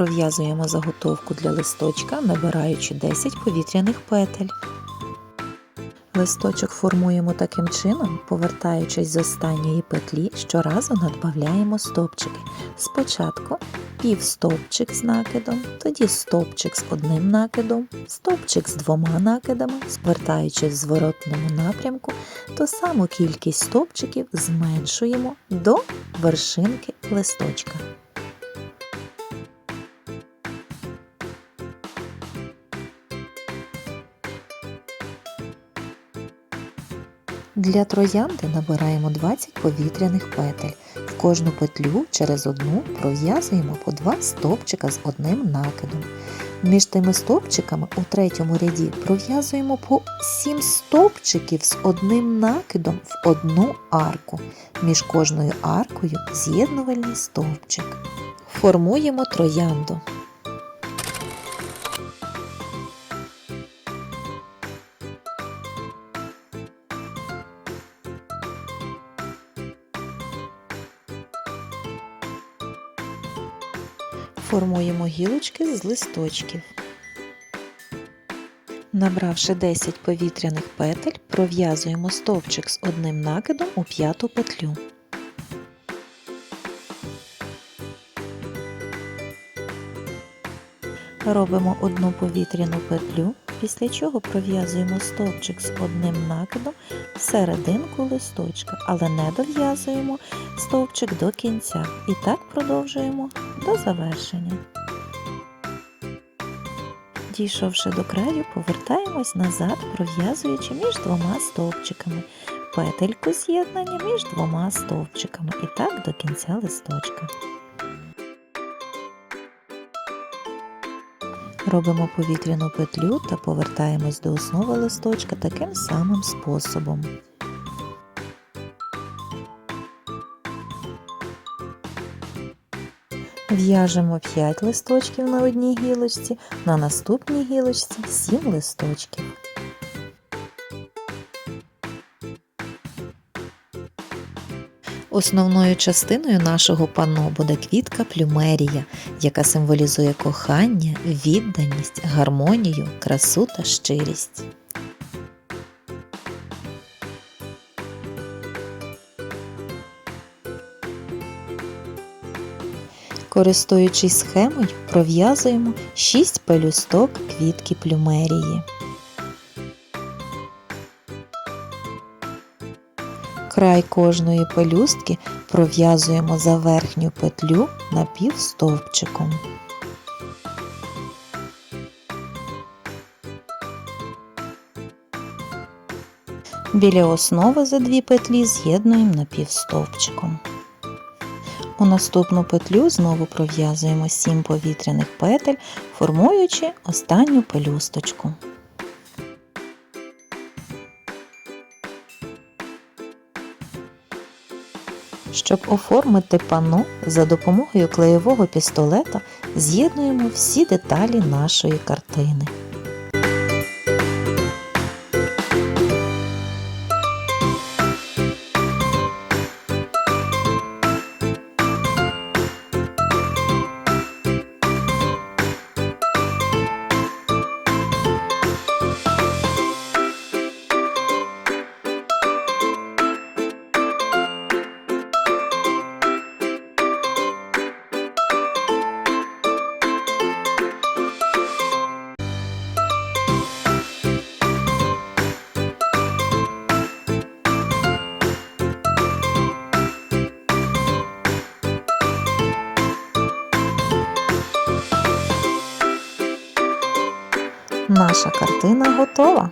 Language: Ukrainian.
Пров'язуємо заготовку для листочка, набираючи 10 повітряних петель. Листочок формуємо таким чином, повертаючись з останньої петлі, щоразу надбавляємо стовпчики. Спочатку півстовпчик з накидом, тоді стовпчик з одним накидом, стовпчик з двома накидами, звертаючись в зворотному напрямку, ту саму кількість стовпчиків зменшуємо до вершинки листочка. Для троянди набираємо 20 повітряних петель. В кожну петлю через одну пров'язуємо по два стовпчика з одним накидом. Між тими стовпчиками у третьому ряді пров'язуємо по 7 стовпчиків з одним накидом в одну арку. Між кожною аркою з'єднувальний стовпчик. Формуємо троянду. Формуємо гілочки з листочків. Набравши 10 повітряних петель, пров'язуємо стовпчик з одним накидом у п'яту петлю. Робимо одну повітряну петлю, після чого пров'язуємо стовпчик з одним накидом в серединку листочка, але не дов'язуємо стовпчик до кінця. І так продовжуємо до завершення. Дійшовши до краю, повертаємось назад, пров'язуючи між двома стовпчиками, петельку з'єднання між двома стовпчиками і так до кінця листочка. Робимо повітряну петлю та повертаємось до основи листочка таким самим способом. В'яжемо 5 листочків на одній гілочці, на наступній гілочці 7 листочків. Основною частиною нашого панно буде квітка плюмерія, яка символізує кохання, відданість, гармонію, красу та щирість. Користуючись схемою, пров'язуємо 6 пелюсток квітки плюмерії. Край кожної пелюстки пров'язуємо за верхню петлю напівстовпчиком. Біля основи за дві петлі з'єднуємо напівстовпчиком. У наступну петлю знову пров'язуємо 7 повітряних петель, формуючи останню пелюсточку. Щоб оформити панно за допомогою клеєвого пістолета з'єднуємо всі деталі нашої картини. Наша картина готова.